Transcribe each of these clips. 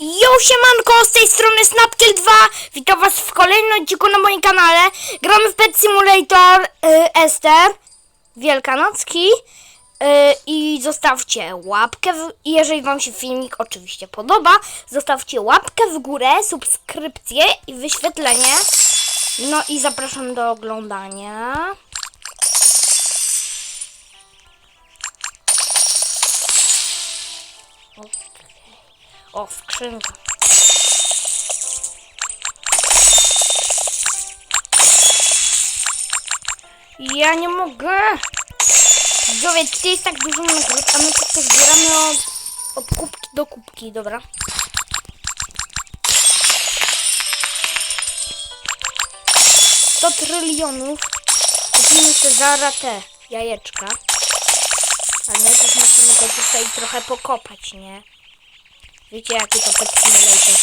Jo, siemanko, z tej strony Snapkill 2 Witam was w kolejnym odcinku na moim kanale. Gramy w Pet Simulator y, Ester. Wielkanocki. Y, I zostawcie łapkę, w, jeżeli wam się filmik oczywiście podoba Zostawcie łapkę w górę, subskrypcję i wyświetlenie. No i zapraszam do oglądania O, skrzynka. Ja nie mogę. Widzowie, tutaj jest tak dużo nagród, a my tylko zbieramy od, od kubki do kubki, dobra. Sto trylionów. Kupimy sobie zaraz te jajeczka. Ale najpierw musimy go tutaj trochę pokopać, nie? Wiecie jaki to pet simulator.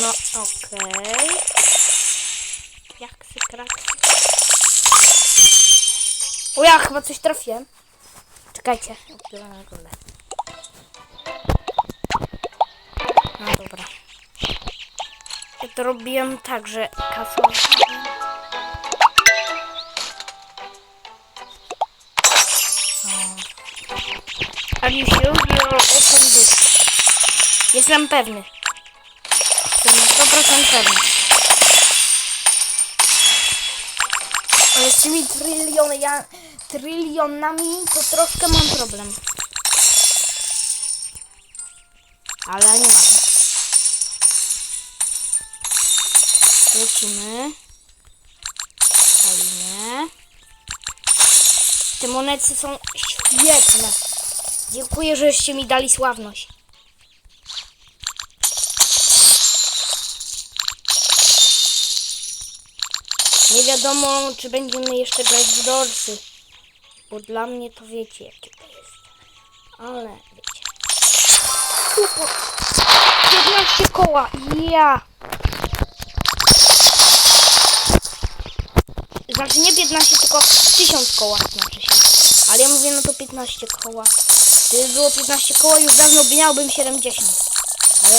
No okej. Jak sy kraksy. O ja chyba coś trafiłem. Czekajcie, na. No dobra. Ja to robiłem tak, że. Are you sure you're open book? Jestem pewny. Jestem na 100% pewny. Ale z tymi tryliony, trylionami to troszkę mam problem. Ale nie ma. Lecimy. Fajnie. Te monety są świetne. Dziękuję, żeście mi dali sławność. Nie wiadomo, czy będziemy jeszcze grać w dorsy. Bo dla mnie to wiecie, jakie to jest. Ale wiecie. Super. 15 koła. Ja. Znaczy nie 15, tylko 1000 koła znaczy się. Ale ja mówię, no to 15 koła. Gdyby było 15 koła, już dawno miałbym 70. Ale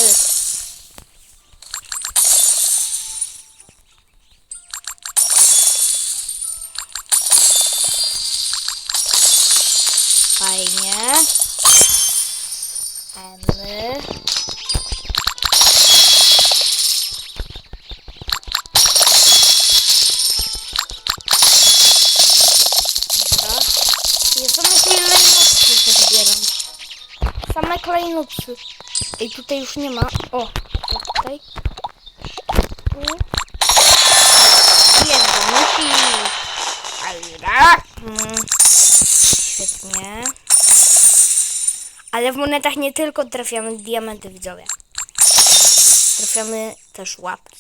Fajnie. Emy. Dobra. Ja same to zbieram. Same klejnotki. I tutaj już nie ma. O, tutaj. Tu. Jest, musi. Dobra. Mm. Ale w monetach nie tylko trafiamy diamenty widzowie. Trafiamy też łapki.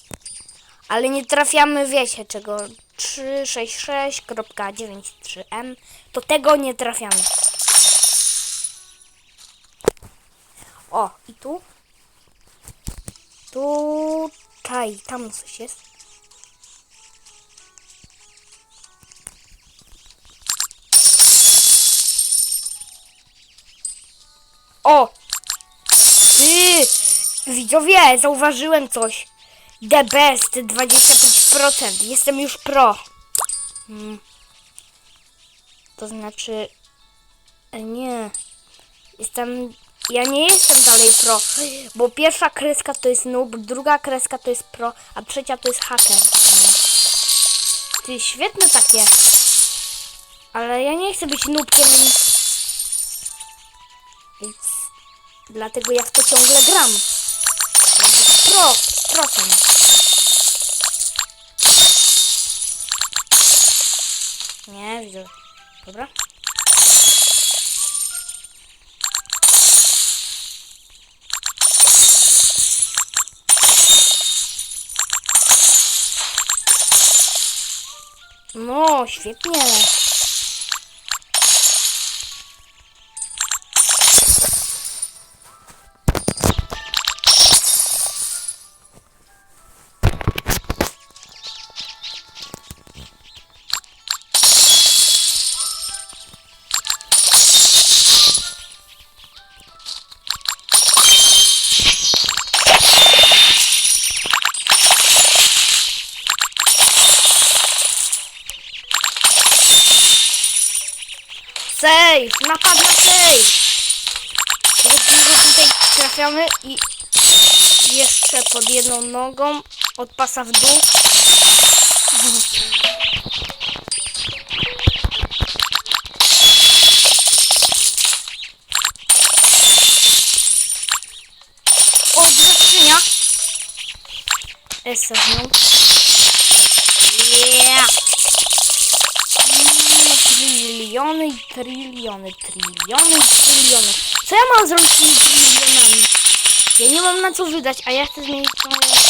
Ale nie trafiamy, wiecie czego, 366.93m. To tego nie trafiamy. O, i tu? Tutaj, tam coś jest. O! Ty! Widzowie, zauważyłem coś. The best 25%. Jestem już pro. Hmm. To znaczy. e, Nie. Jestem. Ja nie jestem dalej pro. Bo pierwsza kreska to jest noob, druga kreska to jest pro, a trzecia to jest haker. No. Ty świetne takie. Ale ja nie chcę być noobkiem. Dlatego ja w to ciągle gram. Pro, procent. Nie, widzę. Dobra. No, świetnie. I jeszcze pod jedną nogą od pasa w dół. O, duża skrzynia! Esa tryliony, tryliony i tryliony. Co ja mam zrobić z tymi Ja nie mam na co wydać, a ja chcę zmienić moje...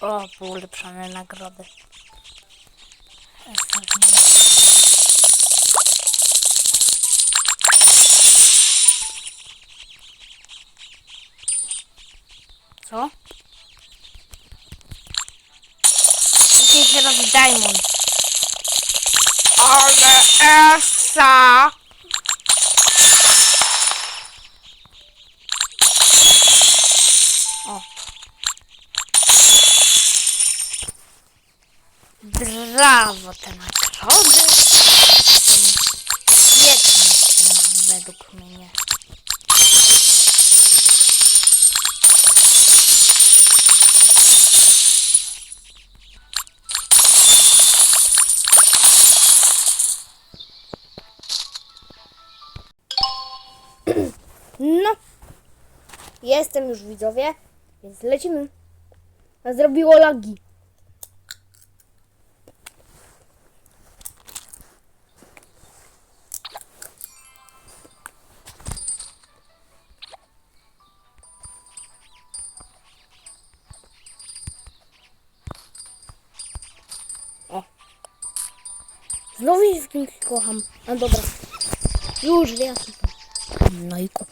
O, ulepszone nagrody. Co? Dzisiaj się robi diamond. Ale esa! Nagrody. Są Świetne według mnie. No. Jestem już widzowie, więc lecimy. Zrobiło lagi. Znowu kimś kocham. No dobra. Już wiem. No i ko.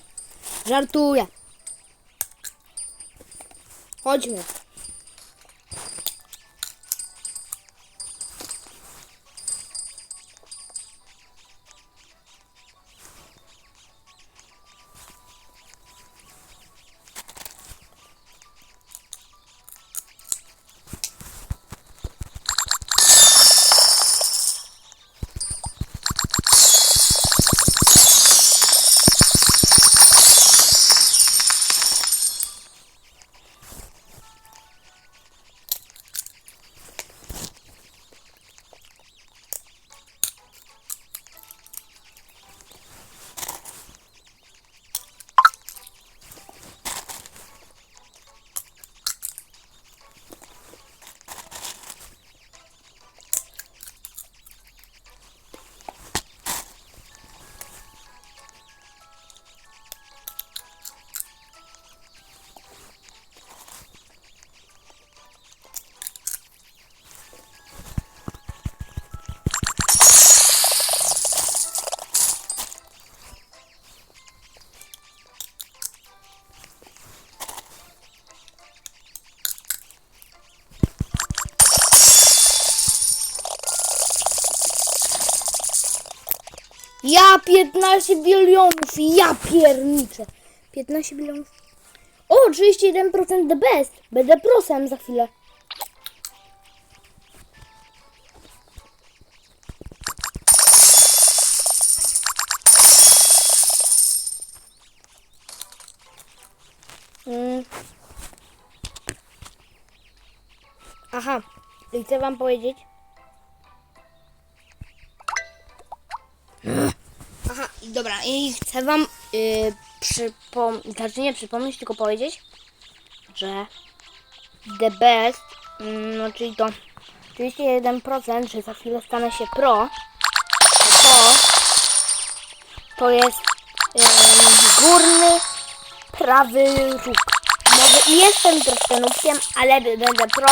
Żartuję. Chodźmy. Ja 15 bilionów, ja pierniczę. 15 bilionów. O, 31% the best. Będę prosem za chwilę. Mm. Aha, i chcę wam powiedzieć. Dobra, i chcę wam yy, przypomnieć, znaczy nie przypomnieć, tylko powiedzieć, że the best, mm, no czyli to 31%, że za chwilę stanę się pro, to to jest ym, górny prawy róg. Może i jestem troszkę ale będę pro,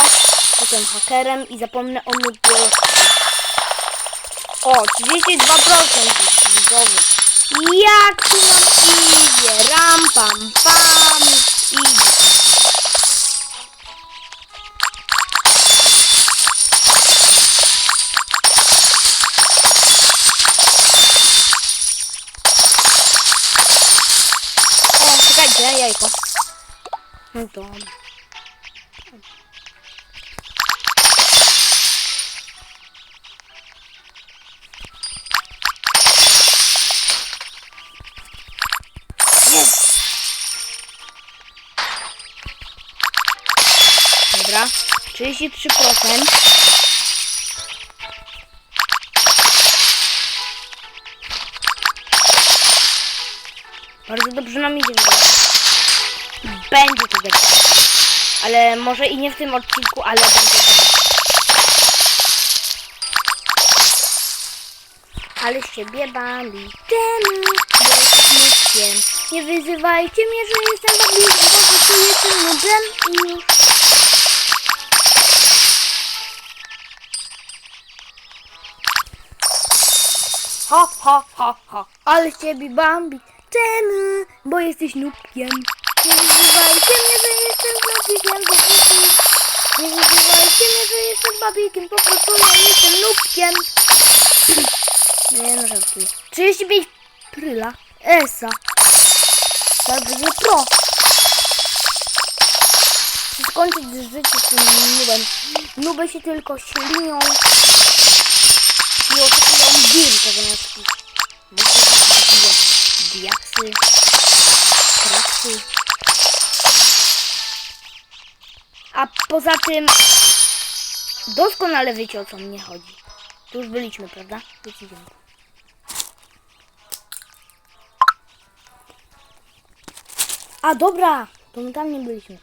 potem hakerem i zapomnę o nubie. O, 32% jest widzowy. Jak nam idzie? Ram, pam, pam. Idzie. O, jajko. No dobra. 33%. Bardzo dobrze nam idzie. Będzie to dobrze. Ale może i nie w tym odcinku, ale będzie dobrze. Ale siebie Bambi Czemu Nie wyzywajcie mnie, że jestem Po prostu jestem nublem i Ho, ho, ho, ho Ale ciebie Bambi Czemu? Bo jesteś nubkiem Nie wyzywajcie mnie, że jestem nubikiem Po Nie wyzywajcie mnie, że jestem babikiem Po prostu ja jestem nubkiem nie no żartuję. 35 pryla. Esa. To będzie pro. Chcę skończyć życie z tym nubem. Nuby się tylko ślinią i to takie diaksy, kraksy. A poza tym doskonale wiecie o co mnie chodzi. Tu już byliśmy, prawda? Więc. A dobra, to my tam nie byliśmy.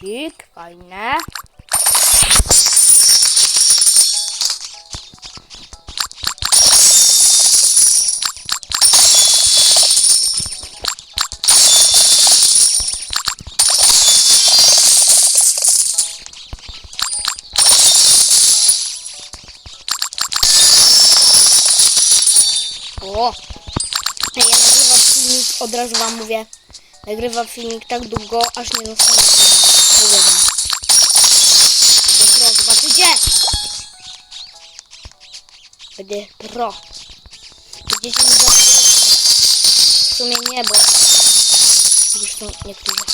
Bonusik, fajne. O! Ja nagrywam filmik, od razu wam mówię, nagrywam filmik tak długo, aż nie zostanę Wam. Będę pro, zobaczycie! Będę pro. Będziecie mi za W sumie nie, bo są niektórzy.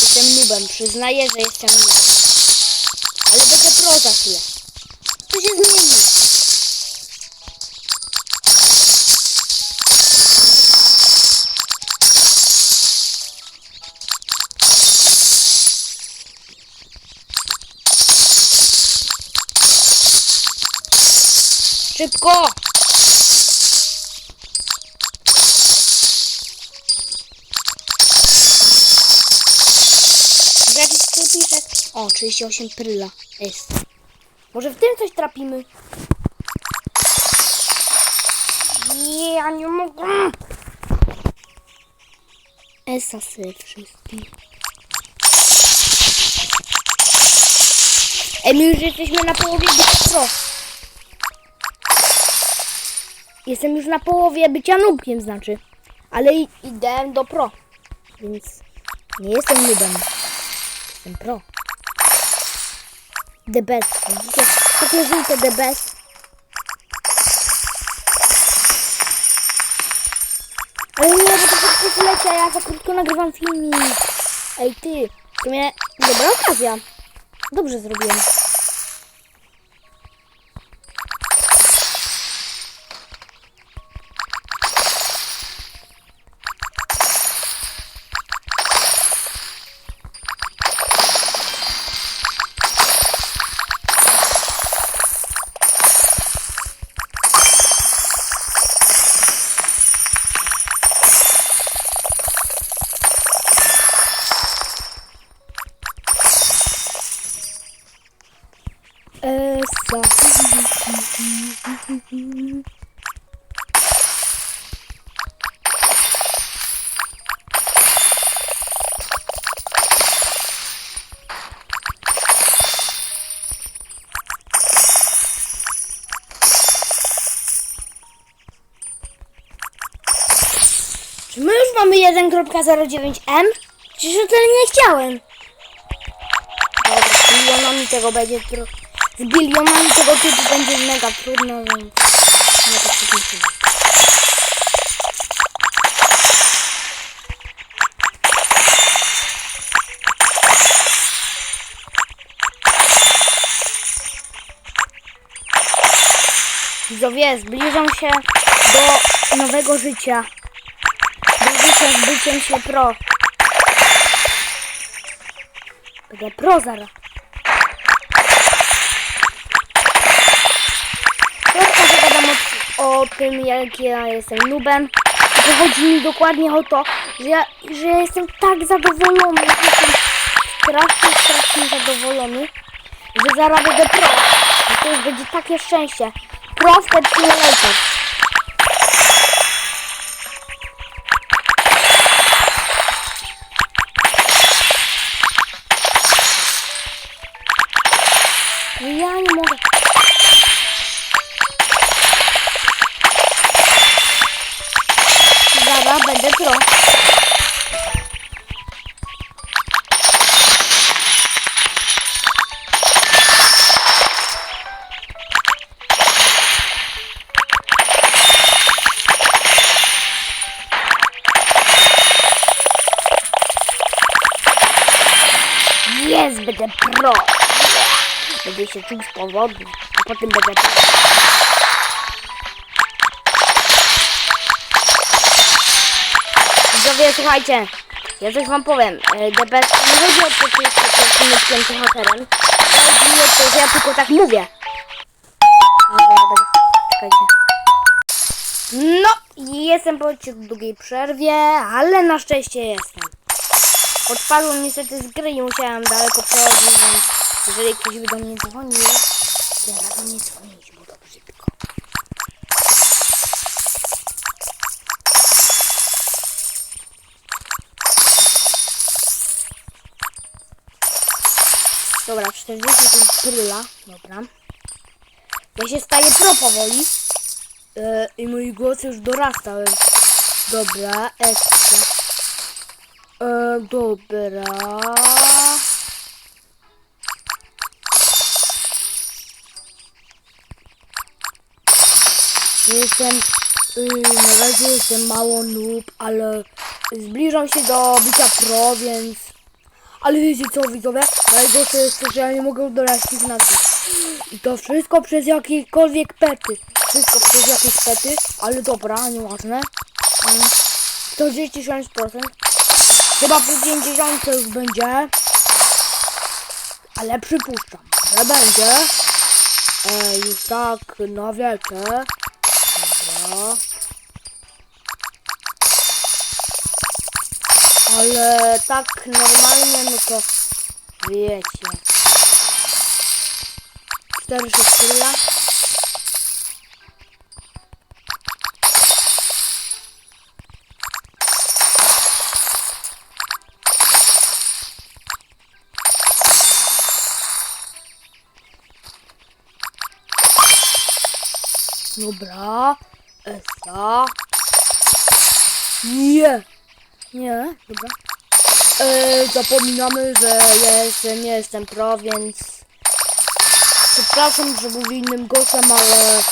Jestem nubem, przyznaję, że jestem nubem. Ale będę pro za chwilę. To się zmieni. Szybko! Jakiś sklepiczek? O, 38 pryla. Jest. Może w tym coś trapimy? Ja nie mogę. Esasy wszystkie. Ej, my już jesteśmy na połowie bycia pro. Jestem już na połowie bycia nubkiem, znaczy. Ale idę do pro. Więc nie jestem nubem. Jestem pro. The best. Widzicie? Takie żółte the best. Ale nie, bo to prostu leci, a ja za krótko nagrywam filmik. Ej ty, w sumie dobra okazja. Dobrze zrobiłem. My już mamy 1.09m? Przecież o tyle nie chciałem. Dobra, z bilionami tego będzie tru... Z bilionami tego typu będzie mega trudno, więc... Nie tak się Widzowie, zbliżam się do nowego życia skończę z byciem się pro. Będę pro zaraz. Krótko zagadam o, o tym, jak ja jestem nubem. To chodzi mi dokładnie o to, że ja, że ja jestem tak zadowolony, że jestem strasznie, strasznie zadowolony, że zaraz będę pro. I to już będzie takie szczęście. Pro w te Będę się czuł swobodny, a potem będę. Widzowie, słuchajcie, ja coś wam powiem. E, The Best nie chodzi o to, czy jest takim nietkniętym hakerem. Chodzi mi o to, że ja tylko tak mówię. No, jestem po długiej przerwie, ale na szczęście jestem. Odpadłem niestety z gry i musiałem daleko przechodzić, więc jeżeli ktoś by do mnie dzwonił, to ja radzę nie dzwonić, bo to brzydko. Dobra, 40 to jest bryla. Dobra. Ja się staję pro powoli. E, I mój głos już dorasta. Dobra, ekstra. E, dobra. Jestem, y, na razie jestem mało noob, ale zbliżam się do bycia pro, więc... Ale wiecie co widzowie? Najgorsze jest to, że ja nie mogę dodać sygnatur. I to wszystko przez jakiekolwiek pety. Wszystko przez jakieś pety, ale dobra, nieważne. Mm, 46%. Chyba przy 50 już będzie. Ale przypuszczam, że będzie. E, już tak na wiecie. Dobra. Ale tak normalnie, no to wiecie. 4 6 Dobra. Nie. Nie, dobra. E, zapominamy, że jeszcze nie jestem pro, więc przepraszam, że mówię innym głosem, ale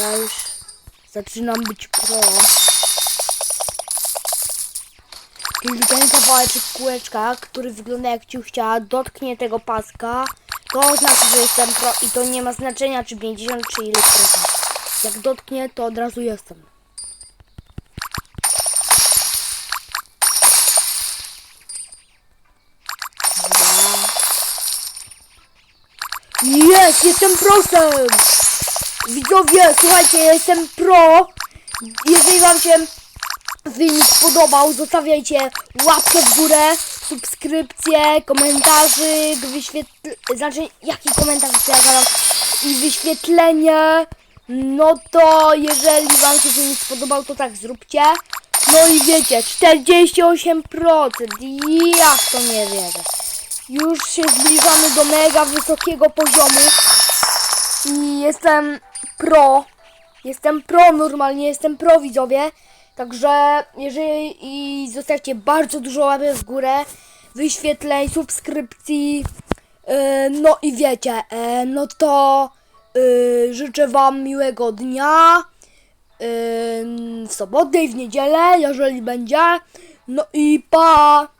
ja już zaczynam być pro. Jeżeli ten kawałeczek kółeczka, który wygląda jak ciuchcia, dotknie tego paska, to oznacza, że jestem pro i to nie ma znaczenia, czy 50, czy ile procent. Jak dotknie, to od razu jestem. Jest, jestem prosem! Widzowie, słuchajcie, ja jestem pro. Jeżeli wam się filmik spodobał, zostawiajcie łapkę w górę, subskrypcję, komentarzyk, wyświetl... Znaczy, jaki komentarz ja? I wyświetlenie. No to jeżeli wam się filmik spodobał, to tak zróbcie. No i wiecie, 48%. Jak to nie wierzę. Już się zbliżamy do mega wysokiego poziomu. I jestem pro. Jestem pro normalnie, jestem pro widzowie. Także jeżeli i zostawcie bardzo dużo łapek w górę, wyświetleń, subskrypcji. Yy, no i wiecie, yy, no to yy, życzę wam miłego dnia. Yy, w sobotę i w niedzielę, jeżeli będzie. No i pa!